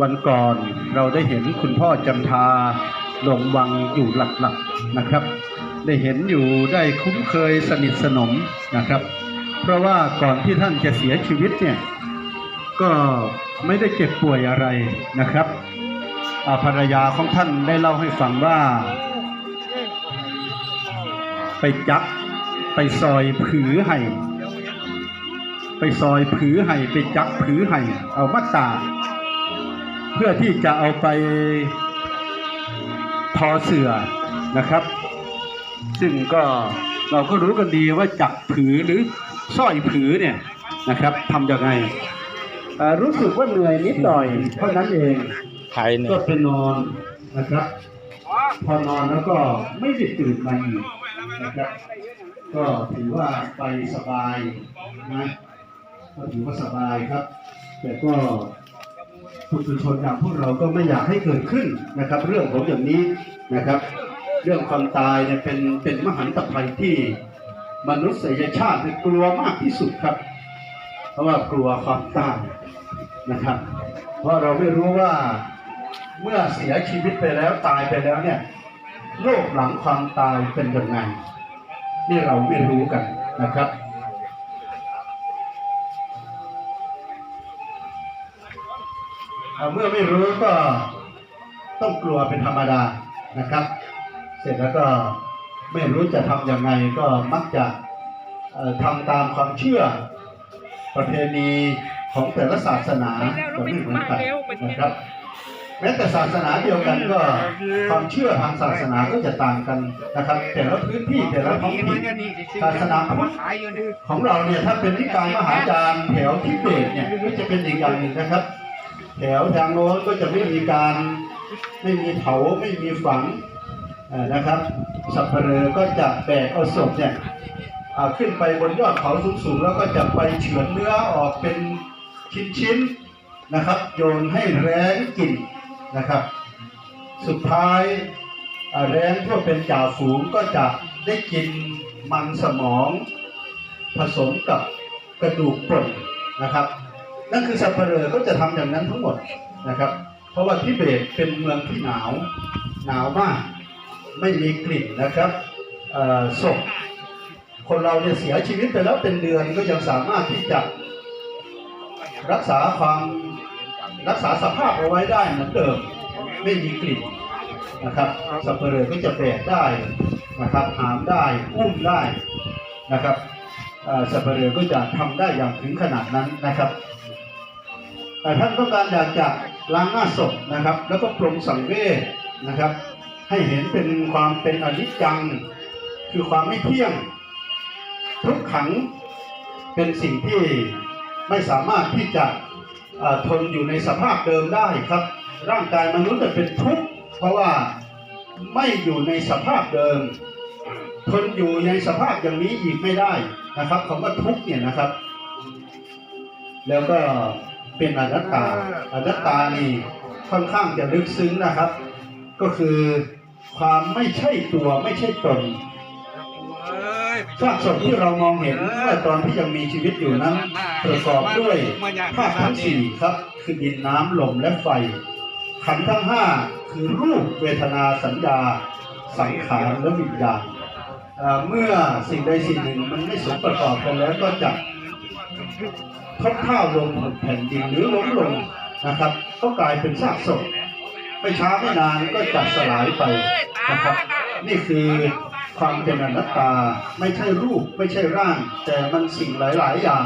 วันก่อนเราได้เห็นคุณพ่อจันทาลงวังอยู่หลักๆนะครับ ได้เห็นอยู่ได้คุ้นเคยสนิทสนมนะครับ เพราะว่าก่อนที่ท่านจะเสียชีวิตเนี่ยก็ไม่ได้เจ็บป่วยอะไรนะครับภรรยาของท่านได้เล่าให้ฟังว่า ไปจับไปซอยผือไห่ไปซอยผือไห่ไปจับผือไห่เอามาตา เพื่อที่จะเอาไปทอเสือนะครับ ซึ่งก็เราก็รู้กันดีว่าจับผือหรือสร้อยผือเนี่ยนะครับทำยังไงเอ่อรู้สึกว่าเหนื่อยนิดหน่อยเท่านั้นเองไทยเนี่ยก็ไปนอนนะครับ พอนอนแล้วก็ไม่ได้ตื่นมาอีกนะครับ ก็ถือว่าไปสบายนะก็ถือว่าสบายครับ แต่ก็ ผู้ชนอย่างพวกเราก็ไม่อยากให้เกิดขึ้นนะครับ เรื่องของอย่างนี้นะครับ เรื่องความตายเนี่ยเป็นเป็นมหันตภัยที่มนุษยชาติกลัวมากที่สุดครับ เพราะว่ากลัวความตายนะครับ เพราะเราไม่รู้ว่าเมื่อเสียชีวิตไปแล้วตายไปแล้วเนี่ยโลกหลังความตายเป็นยังไงนี่เราไม่รู้กันนะครับ เมื่อไม่รู้ก็ต้องกลัวเป็นธรรมดานะครับ เสร็จแล้วก็ไม่รู้จะทำยังไงก็มักจะทำตามความเชื่อประเพณีของแต่ละศาสนาจะไม่เหมือนกันนะครับ แม้แต่ศาสนาเดียวกันก็ความเชื่อทางศาสนาก็จะต่างกันนะครับ แต่ละพื้นที่แต่ละท้องถิ่นศาสนาพุทธของเราเนี่ยถ้าเป็นนิกายมหาจารย์แถวทิเบตเนี่ยก็จะเป็นอีกอย่างหนึ่งนะครับ แถวทางโน้นก็จะไม่มีการไม่มีเผาไม่มีฝังนะครับ สัพเพเรอก็จะแบกเอาศพเนี่ยขึ้นไปบนยอดเขาสูงๆแล้วก็จะไปเฉือนเนื้อออกเป็นชิ้นๆนะครับ โยนให้แรงกินนะครับ สุดท้ายแรงที่เป็นจ่าฝูงก็จะได้กินมันสมองผสมกับกระดูกป่นนะครับ นั่นคือสัปเหร่อก็จะทำอย่างนั้นทั้งหมดนะครับ เพราะว่าทิเบตเป็นเมืองที่หนาวหนาวมาก ไม่มีกลิ่นนะครับเอ่อศพคนเราเนี่ยเสียชีวิตไปแล้วเป็นเดือนก็ยังสามารถที่จะรักษาความรักษาสภาพเอาไว้ได้เหมือนเดิมไม่มีกลิ่นนะครับสัปเหร่อก็จะแบกได้นะครับหามได้อุ้มได้นะครับสัปเหร่อก็จะทำได้อย่างถึงขนาดนั้นนะครับ แต่ท่านต้องการอยากจะล้างหน้าศพนะครับ แล้วก็ปรงสังเวชนะครับ ให้เห็นเป็นความเป็นอนิจจัง คือความไม่เที่ยง ทุกขังเป็นสิ่งที่ไม่สามารถที่จะทนอยู่ในสภาพเดิมได้ครับ ร่างกายมนุษย์เนี่ยเป็นทุกข์เพราะว่าไม่อยู่ในสภาพเดิม ทนอยู่ในสภาพอย่างนี้อีกไม่ได้นะครับคำว่าทุกข์เนี่ยนะครับ แล้วก็ เป็นอนัตตาอนัตตานี่ค่อนข้างจะลึกซึ้งนะครับ ก็คือความไม่ใช่ตัวไม่ใช่ตนซากศพที่เรามองเห็นเมื่อตอนที่ยังมีชีวิตอยู่นั้น ประกอบด้วยธาตุทั้งสี่ครับ คือดินน้ำลมและไฟ ขันธ์ทั้งห้าคือรูปเวทนาสัญญา สังขารและวิญญาณเอ่อเมื่อสิ่งใดสิ่งหนึ่งมันไม่สมประกอบกันแล้วก็จะ ทบเท่าลงแผ่นดินหรือล้มลงนะครับ ก็กลายเป็นซากศพไม่ช้าไม่นานก็จะสลายไปนะครับ นี่คือความเป็นอนัตตาไม่ใช่รูปไม่ใช่ร่าง แต่มันสิ่งหลาย ๆ อย่าง